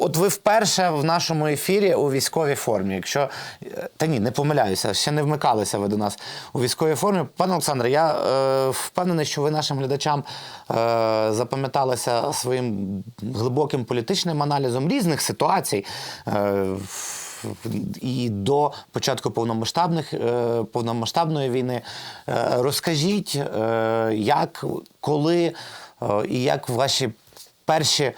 От ви вперше в нашому ефірі у військовій формі. Якщо е, та ні, не помиляюся, ще не вмикалися ви до нас у військовій формі. Пане Олександре, я е, впевнений, що ви нашим глядачам е, запам'яталися своїм глибоким політичним аналізом різних ситуацій. Е, і до початку повномасштабних е, повномасштабної війни. Е, Розкажіть, як, коли і як ваші перші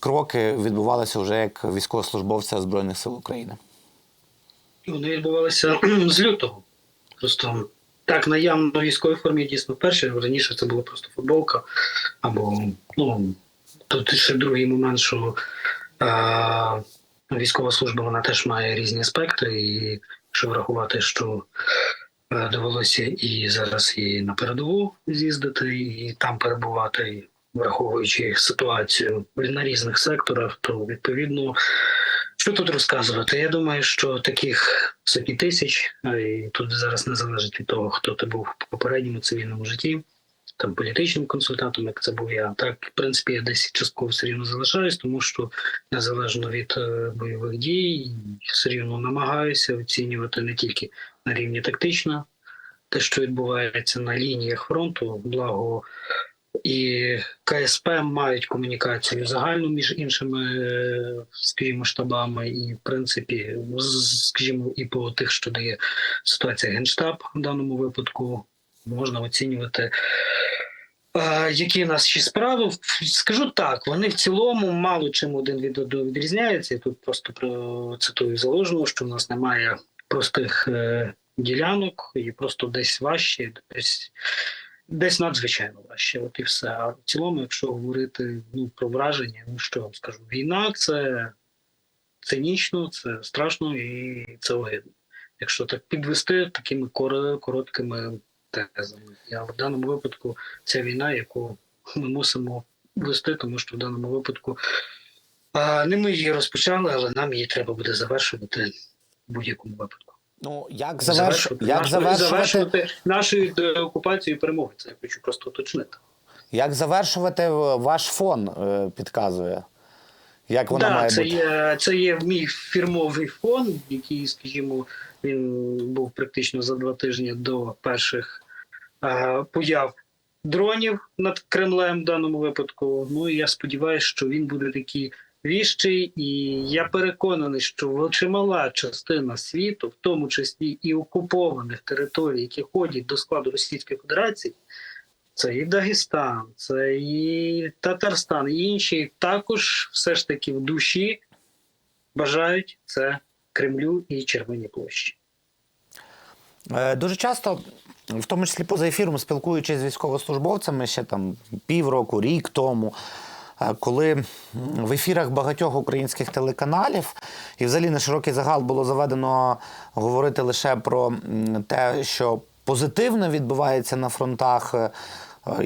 кроки відбувалися вже як військовослужбовця Збройних сил України? Вони відбувалися з лютого. Просто так, наявно військовій формі дійсно вперше. Раніше це була просто футболка. Або ну тут ще другий момент, що а, військова служба вона теж має різні аспекти, і якщо врахувати, що е, довелося і зараз і на передову з'їздити, і там перебувати, враховуючи ситуацію на різних секторах, то відповідно. Що тут розказувати? Я думаю, що таких сотні тисяч, і тут зараз не залежить від того, хто ти був в попередньому цивільному житті, там політичним консультантом, як це був я. Так, в принципі, я десь частково все рівно залишаюсь, тому що незалежно від е, бойових дій, все рівно намагаюся оцінювати не тільки на рівні тактично, те, що відбувається на лініях фронту, благо і КСП мають комунікацію загальну між іншими, е, скажімо, штабами, і в принципі, скажімо, і по тих, що дає ситуація генштаб в даному випадку, можна оцінювати. Які нас ще справи? Скажу так, вони в цілому мало чим один від одного відрізняються. Я тут просто процитую заложено, що в нас немає простих е, ділянок, і просто десь важче, десь десь надзвичайно важче. От і все. А в цілому, якщо говорити ну, про враження, ну що вам скажу, війна це цинічно, це страшно і це огидно. Якщо так підвести такими короткими тезами. Я в даному випадку ця війна, яку ми мусимо вести, тому що в даному випадку не ми її розпочали, але нам її треба буде завершувати в будь-якому випадку. Ну як заверш... як завершувати завершувати нашою е, і перемоги. Це я хочу просто уточнити. як завершувати е, ваш фон е, підказує? Як вона Да, має це бути? є це є мій фірмовий фон, який, скажімо, він був практично за два тижні до перших е, появ дронів над Кремлем в даному випадку. Ну і я сподіваюся, що він буде такий віщий, і я переконаний, що чимала частина світу, в тому числі і окупованих територій, які ходять до складу Російської Федерації. Це і Дагестан, це і Татарстан, і інші також все ж таки в душі бажають це Кремлю і Червоній площі. Е, Дуже часто, в тому числі поза ефіром, спілкуючись з військовослужбовцями ще там півроку, рік тому, коли в ефірах багатьох українських телеканалів і взагалі на широкий загал було заведено говорити лише про те, що позитивно відбувається на фронтах.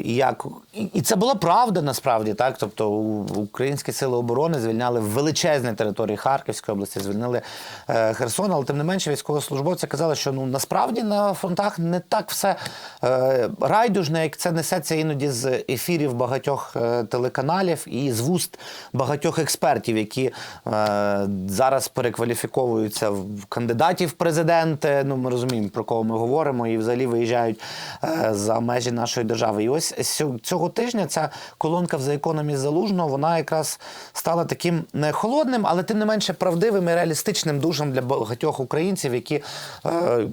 Як і це була правда насправді, так. Тобто українські сили оборони звільняли величезні території Харківської області, звільнили е, Херсон, але тим не менше військовослужбовці казали, що ну насправді на фронтах не так все е, райдужно, як це несеться іноді з ефірів багатьох е, телеканалів і з вуст багатьох експертів, які е, зараз перекваліфіковуються в кандидатів в президенти. Ну ми розуміємо про кого ми говоримо, і взагалі виїжджають е, за межі нашої держави. Ось цього тижня ця колонка в Economist залужного вона якраз стала таким не холодним, але тим не менше правдивим і реалістичним душем для багатьох українців, які, е,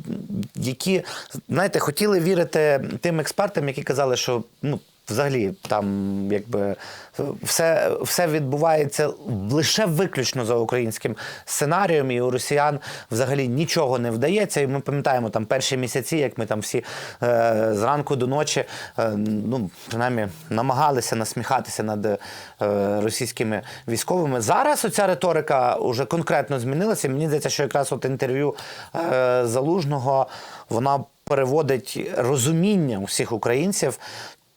які знаєте, хотіли вірити тим експертам, які казали, що ну. Взагалі, там якби все, все відбувається лише виключно за українським сценарієм, і у росіян взагалі нічого не вдається. І ми пам'ятаємо там перші місяці, як ми там всі е, зранку до ночі, е, ну принаймні намагалися насміхатися над е, російськими військовими. Зараз оця риторика вже конкретно змінилася. Мені здається, що якраз от інтерв'ю е, залужного вона переводить розуміння усіх українців.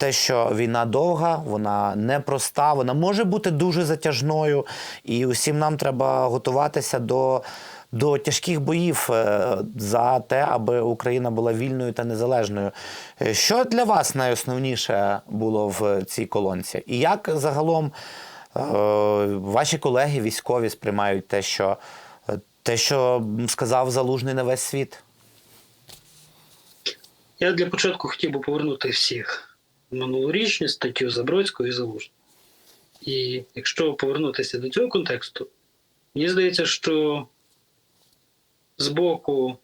Те, що війна довга, вона непроста, вона може бути дуже затяжною, і усім нам треба готуватися до, до тяжких боїв е, за те, аби Україна була вільною та незалежною. Е, Що для вас найосновніше було в цій колонці? І як загалом ваші колеги військові сприймають те, що е, те, що сказав залужний на весь світ? Я для початку хотів би повернути всіх в минулорічну статтю Забродського і Залужного. І якщо повернутися до цього контексту, мені здається, що з боку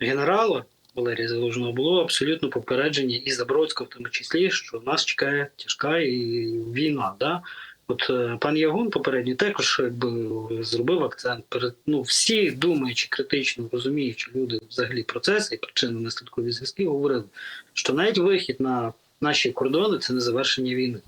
генерала Валерія Залужного було абсолютно попередження і Забродського, в тому числі, що нас чекає тяжка війна. Да? От е, пан Ягун попередньо також якби зробив акцент перед ну всі думаючи критично, розуміючи люди взагалі процеси і причини наслідкові зв'язки, говорили, що навіть вихід на наші кордони це не завершення війни.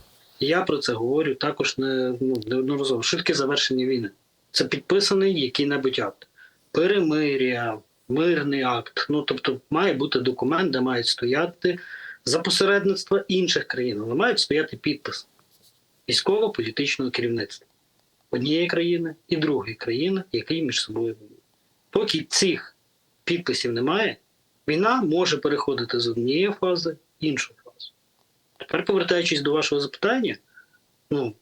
І я про це говорю також не ну неодноразово. Що таке завершення війни? Це підписаний який-небудь акт, перемир'я, мирний акт. Ну тобто має бути документ, де мають стояти за посередництва інших країн, але мають стояти підпис військово-політичного керівництва однієї країни і другої країни, які між собою воюють. Поки цих підписів немає, війна може переходити з однієї фази в іншу. Тепер, повертаючись до вашого запитання, ну,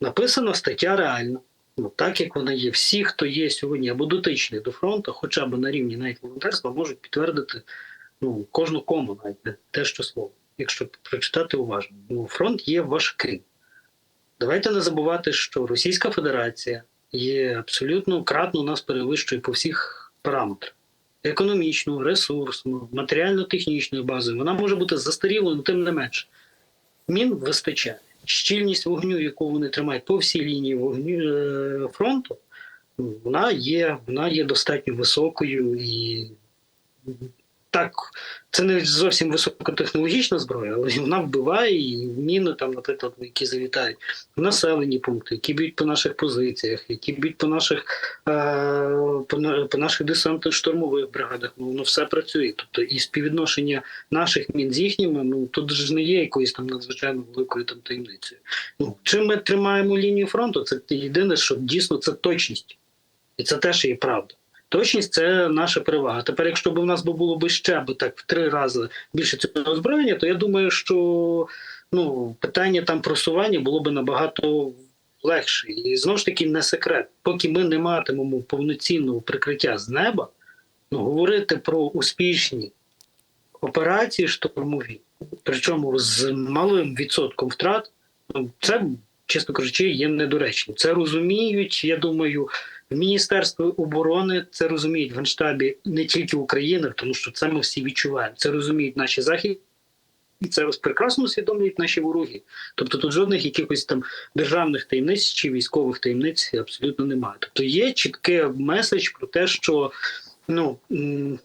написана стаття реальна. Ну, так як вона є, всі, хто є сьогодні або дотичний до фронту, хоча б на рівні навіть волонтерства, можуть підтвердити ну, кожну кому, навіть те, що слово, якщо прочитати уважно. Ну, фронт є важким. Давайте не забувати, що Російська Федерація є абсолютно кратно нас перевищує по всіх параметрах: економічну, ресурсну, матеріально-технічною базою. Вона може бути застарілою, але тим не менше. Мін вистачає. Щільність вогню, яку вони тримають по всій лінії вогню е, фронту, вона є, вона є достатньо високою і так, це не зовсім високотехнологічна зброя, але вона вбиває і міни там, наприклад, які залітають в населені пункти, які б'ють по наших позиціях, які б'ють по наших е, по, по наших десантно-штурмових бригадах. Ну воно все працює. Тобто і співвідношення наших мін з їхніми, ну тут ж не є якоюсь там надзвичайно великою там таємницею. Ну чим ми тримаємо лінію фронту, це єдине, що дійсно це точність, і це теж є правда. Точність це наша перевага. Тепер, якщо б у нас було б ще б так в три рази більше цього озброєння, то я думаю, що ну питання там просування було б набагато легше. І знову ж таки не секрет. Поки ми не матимемо повноцінного прикриття з неба, ну говорити про успішні операції штурмові, причому з малим відсотком втрат, ну це, чесно кажучи, є недоречним. Це розуміють, я думаю. В Міністерстві оборони це розуміють в Генштабі не тільки України, тому що це ми всі відчуваємо. Це розуміють наші західні, і це прекрасно усвідомлюють наші вороги. Тобто тут жодних якихось там державних таємниць чи військових таємниць абсолютно немає. Тобто є чіткий меседж про те, що ну е,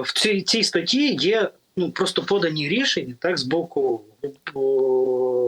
в цій, цій статті є ну просто подані рішення так з боку о,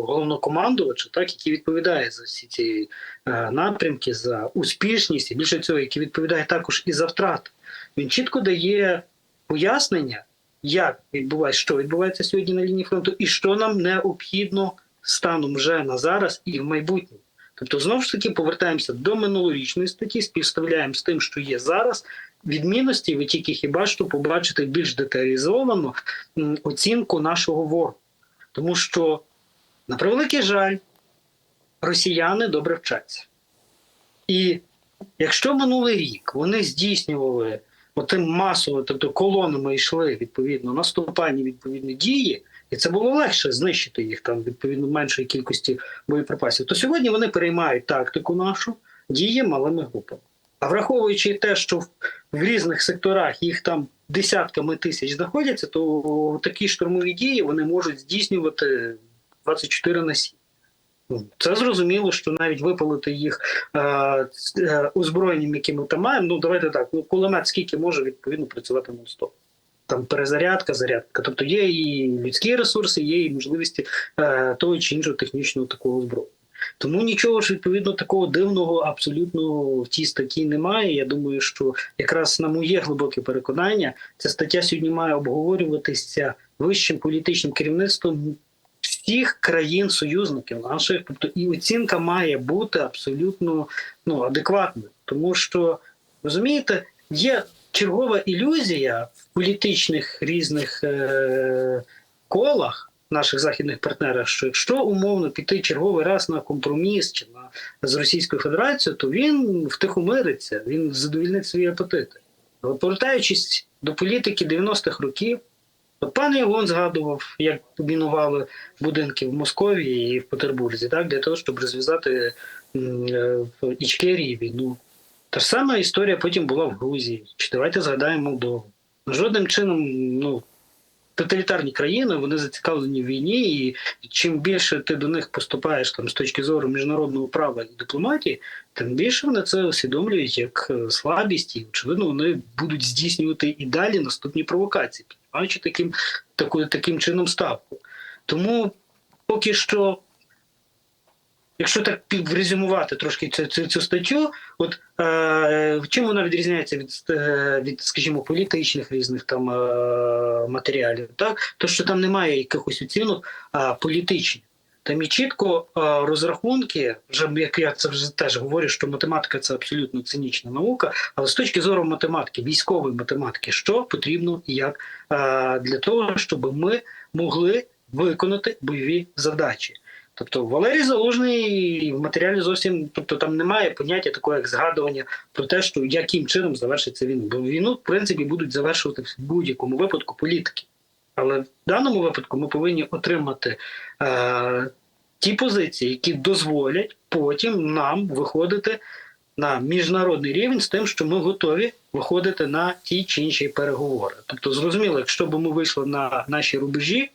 головнокомандувача, так який відповідає за всі ці е, напрямки, за успішність і більше цього, який відповідає також і за втрати. Він чітко дає пояснення, як відбувається, що відбувається сьогодні на лінії фронту, і що нам необхідно станом вже на зараз і в майбутньому. Тобто, знову ж таки, повертаємося до минулорічної статті, співставляємо з тим, що є зараз. Відмінності ви тільки хіба що побачите більш деталізовано оцінку нашого ворога. Тому що, на превеликий жаль, росіяни добре вчаться. І якщо минулий рік вони здійснювали отим масово, тобто колонами йшли відповідно наступальні відповідні дії, і це було легше знищити їх там відповідно меншої кількості боєприпасів, то сьогодні вони переймають тактику нашу дії малими групами. А враховуючи те, що в, різних секторах їх там десятками тисяч знаходяться, то такі штурмові дії вони можуть здійснювати 24 на 7. Ну, Це зрозуміло, що навіть випалити їх е, е, озброєнням, які ми там маємо. Ну давайте так. Ну кулемет скільки може відповідно працювати на 100 Там перезарядка, зарядка. Тобто є і людські ресурси, є і можливості е, того чи іншого технічного такого озброєння. Тому нічого ж відповідно такого дивного абсолютно в цій статті немає. Я думаю, що якраз на моє глибоке переконання, ця стаття сьогодні має обговорюватися вищим політичним керівництвом всіх країн-союзників наших. Тобто і оцінка має бути абсолютно ну, адекватною. Тому що розумієте, є чергова ілюзія в політичних різних е- колах наших західних партнерах, що якщо умовно піти черговий раз на компроміс чи на з Російською Федерацією, то він втихомириться, він задовільнить свої апетити. Але повертаючись до політики 90-х років, от пан Ягон згадував, як мінували будинки в Московії і в Петербурзі, так, для того, щоб розв'язати е, Ічкерії війну. Та ж сама історія потім була в Грузії. Чи давайте згадаємо Молдову. Жодним чином, ну, тоталітарні країни вони зацікавлені в війні, і чим більше ти до них поступаєш там з точки зору міжнародного права і дипломатії, тим більше вони це усвідомлюють як е, слабість, і очевидно, вони будуть здійснювати і далі наступні провокації, піднімаючи таким, такою, таким чином ставку. Тому поки що. Якщо так резюмувати трошки цю, цю, цю статтю, от е, чим вона відрізняється від, е, від, скажімо, політичних різних там е, матеріалів, так то що там немає якихось оцінок а, політичних. Там і чітко е, розрахунки, вже як я це вже теж говорю, що математика це абсолютно цинічна наука. Але з точки зору математики, військової математики, що потрібно як е, для того, щоб ми могли виконати бойові задачі. Тобто Валерій Залужний в матеріалі зовсім, тобто там немає поняття такого, як згадування про те, що яким чином завершиться війну. Бо війну, в принципі, будуть завершувати в будь-якому випадку політики. Але в даному випадку ми повинні отримати е, ті позиції, які дозволять потім нам виходити на міжнародний рівень з тим, що ми готові виходити на ті чи інші переговори. Тобто, зрозуміло, якщо б ми вийшли на наші рубежі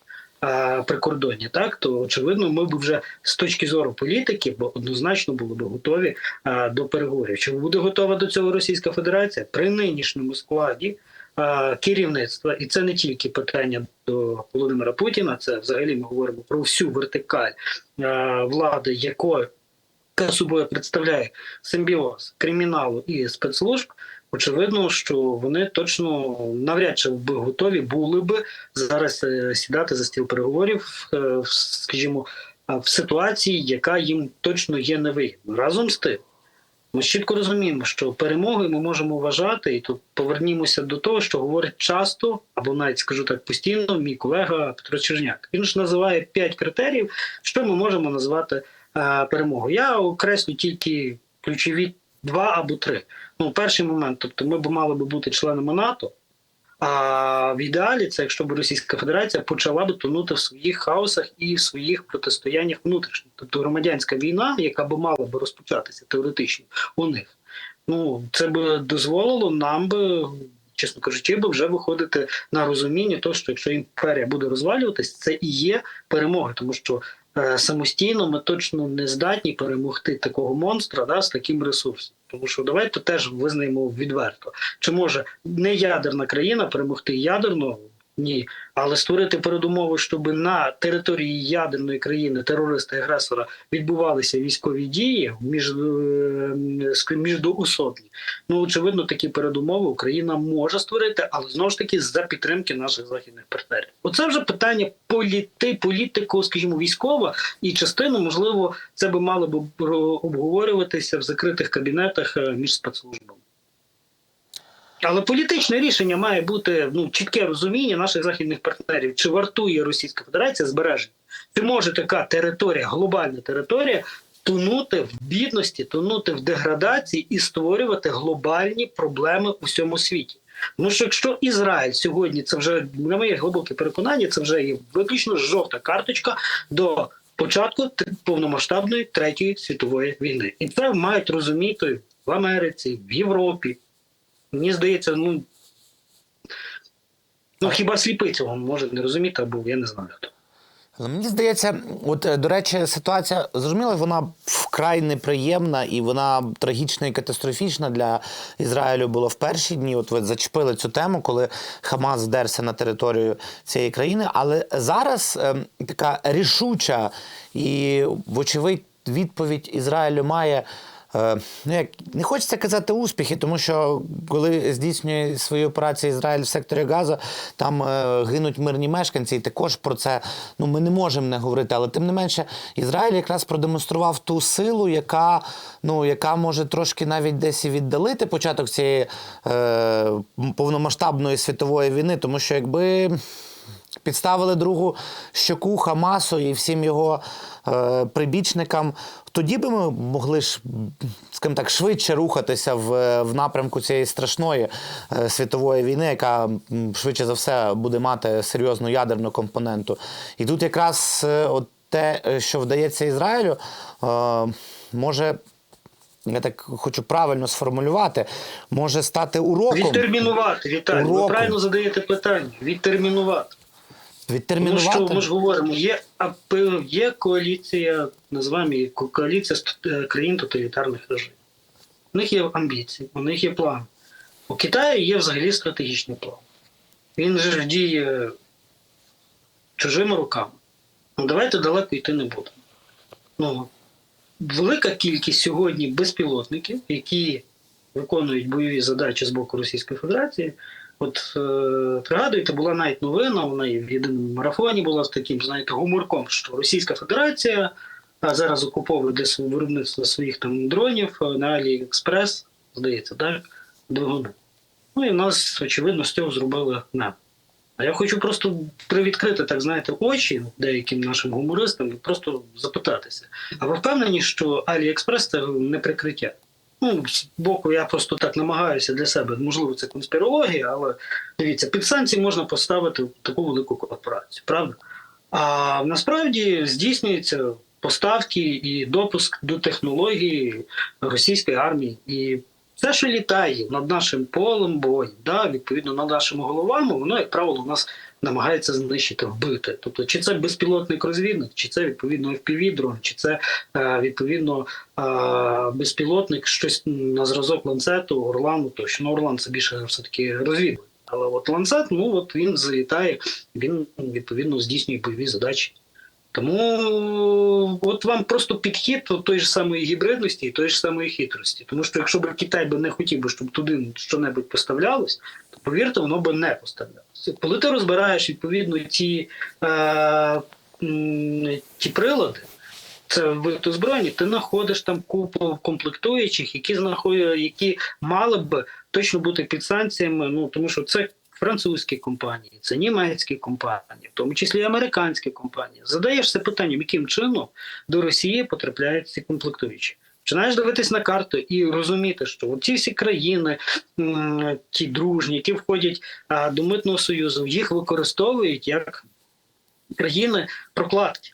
прикордонні, так то очевидно, ми б вже з точки зору політики, бо однозначно були б готові е, до переговорів. Чи буде готова до цього Російська Федерація при нинішньому складі? е, Керівництва, і це не тільки питання до Володимира Путіна, це взагалі ми говоримо про всю вертикаль е, влади, якою яка собою представляє симбіоз криміналу і спецслужб. Очевидно, що вони точно навряд чи би готові були би зараз е, сідати за стіл переговорів, е, скажімо, е, в ситуації, яка їм точно є невигідна. Разом з тим, ми чітко розуміємо, що перемогою ми можемо вважати, і тут повернімося до того, що говорить часто, або навіть скажу так постійно, мій колега Петро Черняк. Він ж називає п'ять критеріїв, що ми можемо назвати перемогою. Я окреслю тільки ключові два або три. Ну, перший момент, тобто, ми б мали би бути членами НАТО. А в ідеалі це якщо б Російська Федерація почала би тонути в своїх хаосах і в своїх протистояннях внутрішніх, тобто громадянська війна, яка би мала би розпочатися теоретично у них. Ну це би дозволило нам би, чесно кажучи, би вже виходити на розуміння, того, що якщо імперія буде розвалюватись, це і є перемога, тому що самостійно ми точно не здатні перемогти такого монстра да, з таким ресурсом. Тому що давайте теж визнаємо відверто. Чи може не ядерна країна перемогти ядерно? Ні, але створити передумови, щоб на території ядерної країни терориста агресора відбувалися військові дії між, е, ск- міждоусобні. Ну очевидно, такі передумови Україна може створити, але знову ж таки за підтримки наших західних партнерів. Оце вже питання політи, політико, скажімо, військова, і частину, можливо, це би мало б обговорюватися в закритих кабінетах е, між спецслужбами. Але політичне рішення має бути ну чітке розуміння наших західних партнерів, чи вартує Російська Федерація збереження, чи може така територія, глобальна територія, тонути в бідності, тонути в деградації і створювати глобальні проблеми у всьому світі. Тому що якщо Ізраїль сьогодні це вже на моє глибоке переконання, це вже є виключно жовта карточка до початку повномасштабної третьої світової війни, і це мають розуміти в Америці, в Європі. Мені здається, ну, ну хіба сліпий цього може не розуміти, або я не знаю. Але мені здається, от е, до речі, ситуація зрозуміло, вона вкрай неприємна і вона трагічна і катастрофічна для Ізраїлю була в перші дні. От ви зачепили цю тему, коли Хамас здерся на територію цієї країни. Але зараз ем, така рішуча і, вочевидь, відповідь Ізраїлю має. Е, Ну, як не хочеться казати успіхи, тому що коли здійснює свої операції Ізраїль в секторі Газа, там е, гинуть мирні мешканці, і також про це ну ми не можемо не говорити. Але тим не менше, Ізраїль якраз продемонстрував ту силу, яка ну яка може трошки навіть десь і віддалити початок цієї е, повномасштабної світової війни, тому що якби. підставили другу щоку Хамасу і всім його е, прибічникам, тоді би ми могли ж, скажімо так, швидше рухатися в, в напрямку цієї страшної е, світової війни, яка швидше за все буде мати серйозну ядерну компоненту. І тут якраз е, от те, е, що вдається Ізраїлю, може. Я так хочу правильно сформулювати, може стати уроком. Відтермінувати, Віталій. Ви правильно задаєте питання. Відтермінувати. Відтермінувати. що ми ж говоримо, є, є коаліція, називаємо її коаліція е, країн тоталітарних режимів. У них є амбіції, у них є план. У Китаї є взагалі стратегічний план. Він же діє чужими руками. Ну, давайте далеко йти не будемо. Ну, велика кількість сьогодні безпілотників, які виконують бойові задачі з боку Російської Федерації. От е, пригадуєте, була навіть новина, вона і в єдиному марафоні була з таким, знаєте, гуморком, що Російська Федерація а зараз окуповує для виробництва своїх там дронів е, на Аліекспрес, здається, так, двигуни. Ну і в нас, очевидно, з цього зробили небо. А я хочу просто привідкрити, так знаєте, очі деяким нашим гумористам і просто запитатися. А ви впевнені, що Аліекспрес це не прикриття? Ну, з боку, я просто так намагаюся для себе. Можливо, це конспірологія, але дивіться, під санкції можна поставити таку велику корпорацію, правда? А насправді здійснюються поставки і допуск до технології російської армії. І все, що літає над нашим полем бою, да, відповідно над нашими головами, воно, як правило, у нас намагається знищити, вбити. Тобто, чи це безпілотник розвідник, чи це відповідно fpv дрон, чи це е, відповідно е, безпілотник, щось на зразок ланцету, Орлану, тощо. Ну, Орлан це більше все-таки розвідник. Але от ланцет, ну от він залітає, він відповідно здійснює бойові задачі. Тому от вам просто підхід тої ж самої гібридності і тої ж самої хитрості. Тому що якщо б Китай би не хотів би, щоб туди що-небудь поставлялось, повірте, воно би не поставлялося. Коли ти розбираєш відповідно ті, е, ті прилади, це вид озброєння, ти знаходиш там купу комплектуючих, які знаходять, які мали б точно бути під санкціями. Ну тому що це французькі компанії, це німецькі компанії, в тому числі американські компанії. Задаєшся питанням, яким чином до Росії потрапляють ці комплектуючі. Починаєш дивитись на карту і розуміти, що ці всі країни, ті дружні, які входять до митного союзу, їх використовують як країни прокладки.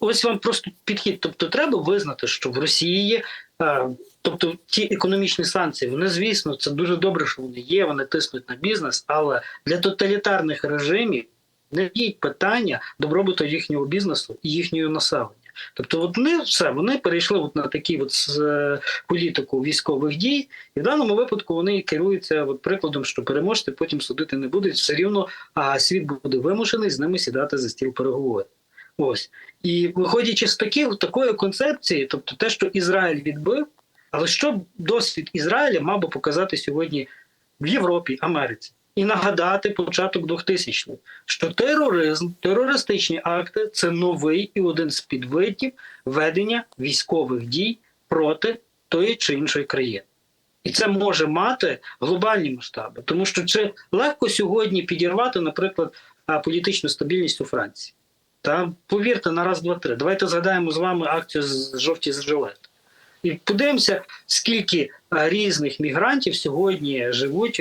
Ось вам просто підхід. Тобто, треба визнати, що в Росії Тобто ті економічні санкції, вони, звісно, це дуже добре, що вони є, вони тиснуть на бізнес, але для тоталітарних режимів не є питання добробуту їхнього бізнесу і їхнього населення. Тобто, вони все вони перейшли от на такі от е, політику військових дій, і в даному випадку вони керуються от прикладом, що переможці потім судити не будуть. Все рівно а світ буде вимушений з ними сідати за стіл переговорів. Ось і виходячи з таких такої концепції, тобто те, що Ізраїль відбив, але що досвід Ізраїля мав би показати сьогодні в Європі, Америці, і нагадати початок 2000-х, що тероризм, терористичні акти це новий і один з підвидів ведення військових дій проти тої чи іншої країни. І це може мати глобальні масштаби, тому що чи легко сьогодні підірвати, наприклад, політичну стабільність у Франції? Та повірте на раз, два, три. Давайте згадаємо з вами акцію з жовті з жилет. І подивимося, скільки різних мігрантів сьогодні живуть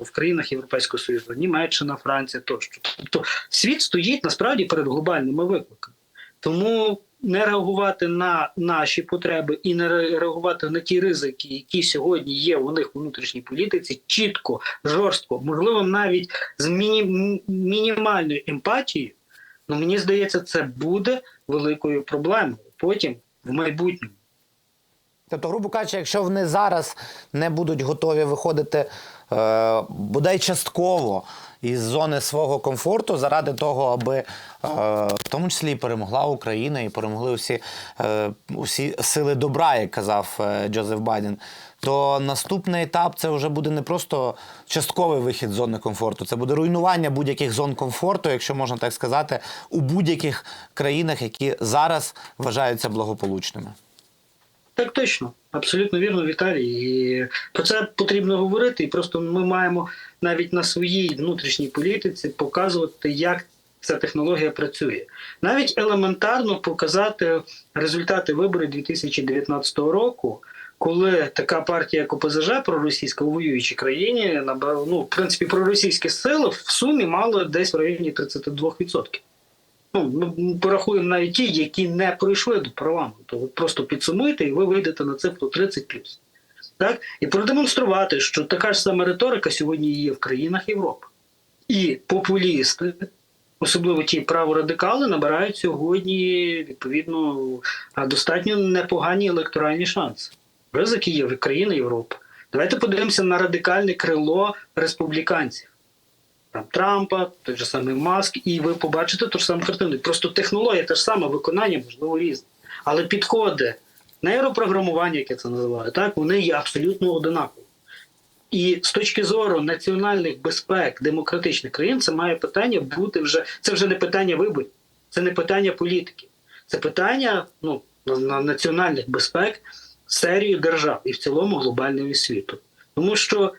в країнах Європейського Союзу, Німеччина, Франція тощо. Тобто світ стоїть насправді перед глобальними викликами. Тому не реагувати на наші потреби і не реагувати на ті ризики, які сьогодні є у них у внутрішній політиці, чітко, жорстко, можливо, навіть з міні- мінімальною емпатією. Ну мені здається, це буде великою проблемою потім в майбутньому. Тобто, грубо кажучи, якщо вони зараз не будуть готові виходити е, бодай частково із зони свого комфорту заради того, аби е, в тому числі і перемогла Україна і перемогли усі, е, усі сили добра, як казав е, Джозеф Байден, то наступний етап це вже буде не просто частковий вихід з зони комфорту, це буде руйнування будь-яких зон комфорту, якщо можна так сказати, у будь-яких країнах, які зараз вважаються благополучними. Так точно, абсолютно вірно, Віталій. І про це потрібно говорити. І просто ми маємо навіть на своїй внутрішній політиці показувати, як ця технологія працює. Навіть елементарно показати результати виборів 2019 року. Коли така партія, як ОПЗЖ, проросійська у воюючій країні, ну, в принципі, проросійські сили в сумі мали десь в районі 32%. Ну, порахуємо навіть ті, які не пройшли до парламенту. Ви просто підсумуйте, і ви вийдете на цифру 30 Так? І продемонструвати, що така ж сама риторика сьогодні є в країнах Європи. І популісти, особливо ті праворадикали, набирають сьогодні відповідно достатньо непогані електоральні шанси. Ризики є в країни Європи. Давайте подивимося на радикальне крило республіканців. Там Трампа, той же самий Маск, і ви побачите ту ж саму картину. Просто технологія те ж саме, виконання, можливо, різне. Але підходи, нейропрограмування, як я це називаю, так, вони є абсолютно одинакові. І з точки зору національних безпек демократичних країн, це має питання бути вже. Це вже не питання виборів, це не питання політики, це питання ну, на національних безпек серії держав і в цілому глобального світу. Тому що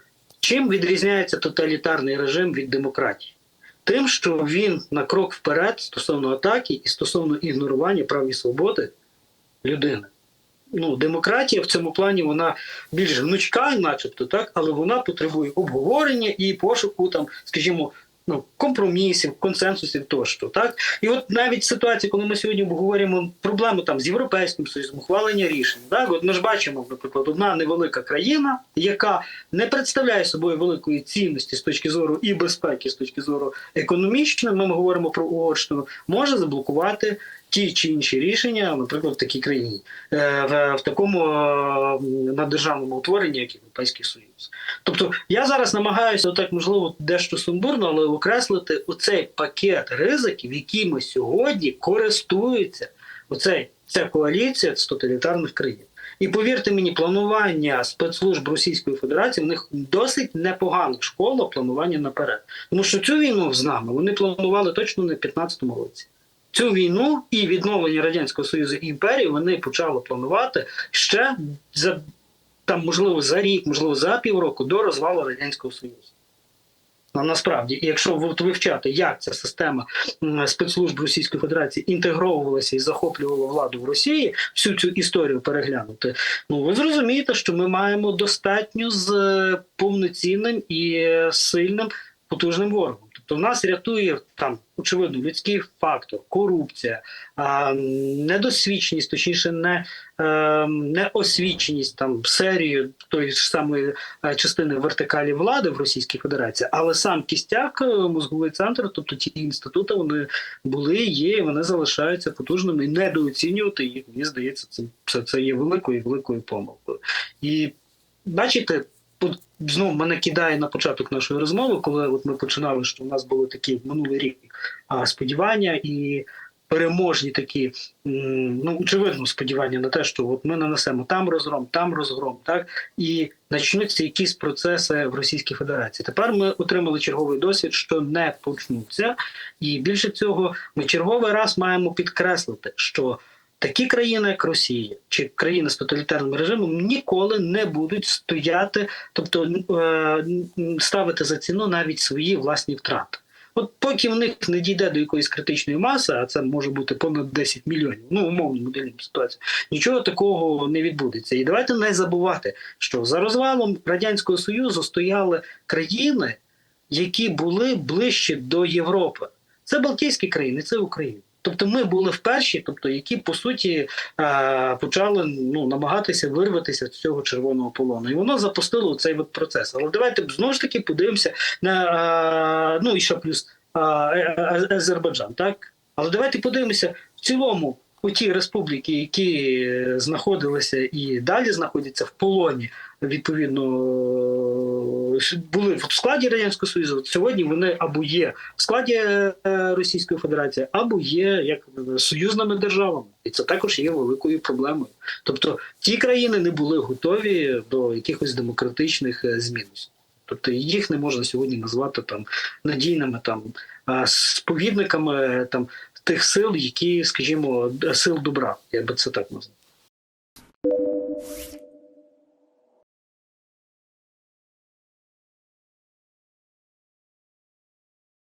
чим відрізняється тоталітарний режим від демократії? Тим, що він на крок вперед стосовно атаки і стосовно ігнорування прав і свободи людини. Ну, демократія в цьому плані вона більш гнучка, начебто, так, але вона потребує обговорення і пошуку, там, скажімо, ну, компромісів, консенсусів тощо. Так? І от навіть ситуація, коли ми сьогодні обговорюємо проблему там, з Європейським Союзом, ухвалення рішень. Так? От ми ж бачимо, наприклад, одна невелика країна, яка не представляє собою великої цінності з точки зору і безпеки, з точки зору економічної, ми говоримо про Угорщину, може заблокувати ті чи інші рішення, наприклад, в такій країні, е, в, такому е, наддержавному утворенні, як Європейський Союз. Тобто я зараз намагаюся, отак можливо, дещо сумбурно, але окреслити оцей пакет ризиків, якими сьогодні користуються оцей, ця коаліція з тоталітарних країн. І повірте мені, планування спецслужб Російської Федерації в них досить непогана школа планування наперед. Тому що цю війну з нами вони планували точно не в 15-му році. Цю війну і відновлення Радянського Союзу і імперії вони почали планувати ще за там, можливо, за рік, можливо, за півроку до розвалу Радянського Союзу. Насправді, і якщо вивчати, як ця система спецслужб Російської Федерації інтегровувалася і захоплювала владу в Росії, всю цю історію переглянути, ну ви зрозумієте, що ми маємо достатньо з е, повноцінним і е, сильним потужним ворогом. Тобто в нас рятує там очевидно людський фактор, корупція, а, недосвідченість, точніше, не, е, неосвіченість там серію тої ж самої е, частини вертикалі влади в Російській Федерації, але сам кістяк, е, мозговий центр, тобто ті інститути, вони були, є, вони залишаються потужними. І недооцінювати їх, мені здається, це, це, це є великою великою помилкою. І бачите. Знову мене кидає на початок нашої розмови, коли от ми починали, що у нас були такі минулий рік сподівання і переможні такі, ну очевидно, сподівання на те, що от ми нанесемо там розгром, там розгром, так і почнуться якісь процеси в Російській Федерації. Тепер ми отримали черговий досвід, що не почнуться, і більше цього, ми черговий раз маємо підкреслити, що Такі країни, як Росія чи країни з тоталітарним режимом, ніколи не будуть стояти, тобто е, ставити за ціну навіть свої власні втрати. От поки в них не дійде до якоїсь критичної маси, а це може бути понад 10 мільйонів, ну умовно моделі ситуації, нічого такого не відбудеться. І давайте не забувати, що за розвалом радянського союзу стояли країни, які були ближче до Європи. Це Балтійські країни, це Україна. Тобто ми були в перші, тобто які по суті е, почали ну намагатися вирватися з цього червоного полону, і воно запустило цей от процес. Але давайте знову ж таки подивимося на е, ну і ще плюс е, Азербайджан, так? Але давайте подивимося в цілому у ті республіки, які знаходилися і далі знаходяться в полоні, відповідно були в складі радянського союзу. Сьогодні вони або є в складі е, Російської Федерації, або є як союзними державами, і це також є великою проблемою. Тобто ті країни не були готові до якихось демократичних е, змін. Тобто їх не можна сьогодні назвати там надійними там сповідниками там тих сил, які, скажімо, сил добра, я би це так назвав.